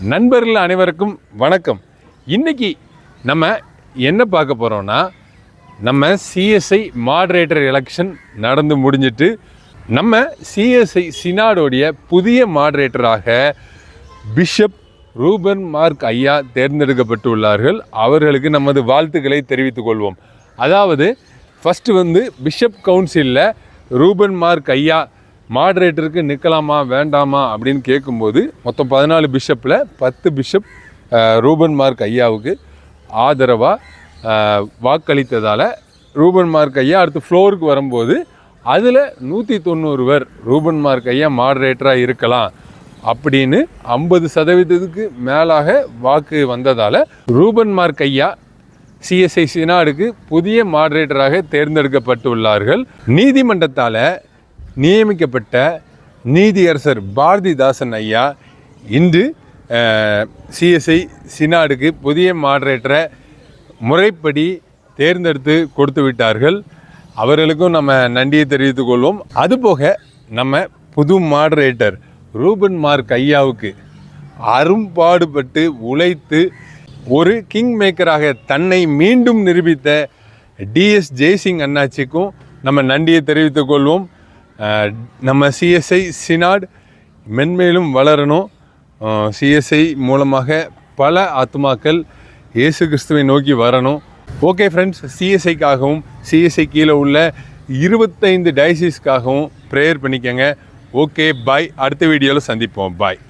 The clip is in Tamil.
நண்பர்கள் அனைவருக்கும் வணக்கம். இன்னைக்கு நம்ம என்ன பார்க்க போகிறோம்னா நம்ம சிஎஸ்ஐ மாடரேட்டர் எலெக்ஷன் நடந்து முடிஞ்சிட்டு நம்ம சிஎஸ்ஐ சினாடோடைய புதிய மாடரேட்டராக பிஷப் ரூபன் மார்க் ஐயா தேர்ந்தெடுக்கப்பட்டுள்ளார்கள். அவர்களுக்கு நமது வாழ்த்துக்களை தெரிவித்துக் கொள்வோம். அதாவது ஃபஸ்ட்டு வந்து பிஷப் கவுன்சிலில் ரூபன் மார்க் ஐயா மாடரேட்டருக்கு நிற்கலாமா வேண்டாமா அப்படின்னு கேட்கும்போது மொத்தம் பதினாலு பிஷப்பில் பத்து பிஷப் ரூபன் மார்க் ஐயாவுக்கு ஆதரவாக வாக்களித்ததால் ரூபன் மார்க் ஐயா அடுத்து ஃப்ளோருக்கு வரும்போது அதில் நூற்றி தொண்ணூறு பேர் ரூபன் மார்க் ஐயா மாடரேட்டராக இருக்கலாம் அப்படின்னு ஐம்பது சதவீதத்துக்கு மேலாக வாக்கு வந்ததால் ரூபன் மார்க் ஐயா சிஎஸ்ஐ சினாடுக்கு புதிய மாடரேட்டராக தேர்ந்தெடுக்கப்பட்டுள்ளார்கள். நீதிமன்றத்தால் நியமிக்கப்பட்ட நீதியரசர் பாரதிதாசன் ஐயா இன்று சிஎஸ்ஐ சினாடுக்கு புதிய மாடரேட்டரை முறைப்படி தேர்ந்தெடுத்து கொடுத்து விட்டார்கள். அவர்களுக்கும் நம்ம நன்றியை தெரிவித்துக் கொள்வோம். அதுபோக நம்ம புது மாடரேட்டர் ரூபன் மார்க் ஐயாவுக்கு அரும்பாடுபட்டு உழைத்து ஒரு கிங் மேக்கராக தன்னை மீண்டும் நிரூபித்த டிஎஸ் ஜெய்சிங் அண்ணாச்சிக்கும் நம்ம நன்றியை தெரிவித்துக் கொள்வோம். நம்ம சிஎஸ்ஐ சினாட் மென்மேலும் வளரணும். சிஎஸ்ஐ மூலமாக பல ஆத்மாக்கள் இயேசு கிறிஸ்துவை நோக்கி வரணும். ஓகே ஃப்ரெண்ட்ஸ் சிஎஸ்ஐக்காகவும் சிஎஸ்ஐ கீழே உள்ள இருபத்தைந்து டயசிஸ்க்காகவும் ப்ரேயர் பண்ணிக்கங்க. ஓகே பாய் அடுத்த வீடியோவில் சந்திப்போம். பாய்